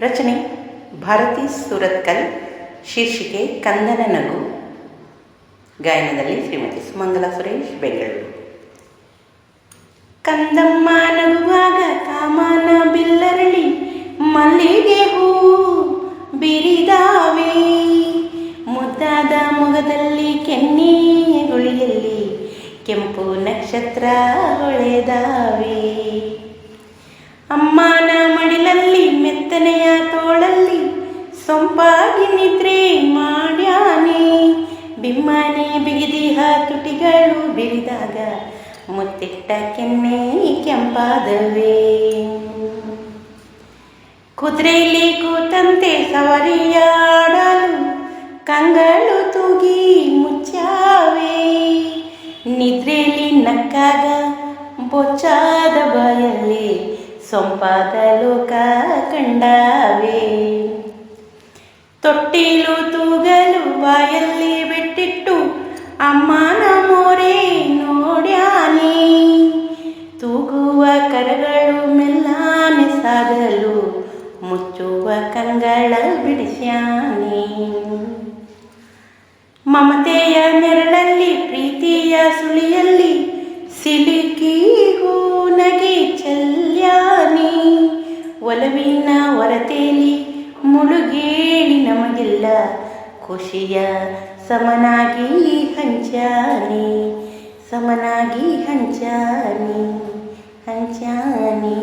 ರಚನೆ ಭಾರತಿ ಸುರತ್ಕಲ್ ಶೀರ್ಷಿಕೆ ಕಂದನ ನಗು. ಗಾಯನದಲ್ಲಿ ಶ್ರೀಮತಿ ಸುಮಂಗಲ ಸುರೇಶ್, ಬೆಂಗಳೂರು. ಕಂದಮ್ಮ ನಗುವಾಗ ಕಾಮನ ಬಿಲ್ಲರಳಿ, ಮಲ್ಲಿಗೆ ಹೂ ಬಿರಿದಾವೆ. ಮುದ್ದಾದ ಮುಗದಲ್ಲಿ ಕೆನ್ನೆಯ ಗುಳಿಯಲ್ಲಿ ಕೆಂಪು ನಕ್ಷತ್ರ ಹೊಳೆದಾವೆ. ಸೊಂಪಾಗಿ ನಿದ್ರೆ ಮಾಡ್ಯಾನೆ. ಬಿಮ್ಮನೆ ಬಿಗಿದಿಹ ತುಟಿಗಳು ಬಿರಿದಾಗ ಮುತ್ತಿಟ್ಟ ಕೆನ್ನೆ ಕೆಂಪಾದವೇ ಕುದುರೆಯಲ್ಲಿ ಕೂತಂತೆ ಸವರಿಯಾಡಲು ಕಂಗಳು ತೂಗಿ ಮುಚ್ಚಾವೆ. ನಿದ್ರೆಯಲ್ಲಿ ನಕ್ಕಾಗ ಬೊಚ್ಚಾದ ಬಾಯಲ್ಲಿ ಸೊಂಪಾದ ಲೋಕ ಕಂಡಾವೆ ತೊಟ್ಟಿಲು ತೂಗಲು ಬಾಯಲ್ಲಿ ಬಿಟ್ಟಿಟ್ಟು, ಅಮ್ಮನ ಮೋರೆ, ನೋಡ್ಯಾನೆ. ತೂಗುವ ಕರಗಳು ಮೆಲ್ಲಾನೆ ಸಾಗಲು, ಮುಚ್ಚುವ ಕಂಗಳ ಬಿಡಿಸ್ಯಾನಿ. ಮಮತೆಯ ನೆರಳಲ್ಲಿ, ಪ್ರೀತಿಯ ಸುಳಿಯಲ್ಲಿ, ಸಿಲುಕಿ ಹೂನಗೆ ಚೆಲ್ಯಾನಿ. ಒಲವಿನ ಹೊರತೇಲಿ ಮುಳುಗೇಳಿ ನಮಗಿಲ್ಲ ಖುಷಿಯ ಸಮನಾಗಿ ಹಂಚಾನಿ ಸಮನಾಗಿ ಹಂಚಾನಿ ಹಂಚಾನಿ